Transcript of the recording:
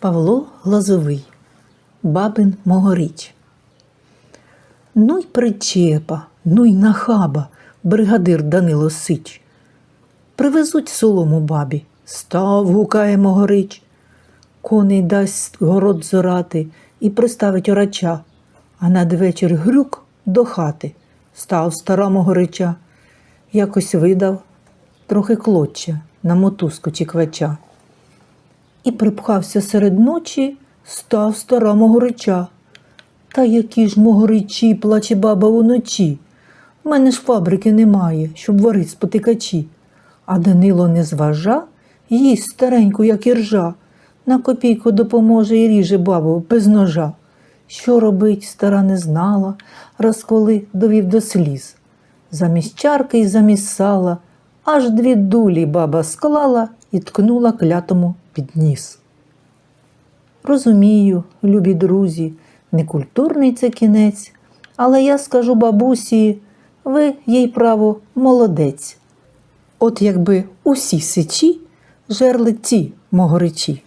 Павло Глазовий, Бабин Могоріч. Ну й причепа, ну й нахаба, бригадир Данило Сич. Привезуть солому бабі, став, гукає Могорич. Коней дасть город зорати і приставить орача, а надвечір грюк до хати. Став стара Могорича. Якось видав трохи клоччя на мотузку чи квача. І припхався серед ночі, став стара Могорича. Та які ж могоричі, плаче баба уночі. В мене ж фабрики немає, щоб варить спотикачі. А Данило не зважа, їсть стареньку, як іржа. На копійку допоможе і ріже бабу без ножа. Що робить, стара не знала, раз коли довів до сліз. Замість чарки й замість сала, аж дві дулі баба склала і ткнула клятому під ніс. Розумію, любі друзі, некультурний це кінець, але я скажу бабусі, ви їй право молодець. От якби усі сичі жерли ті могоричі.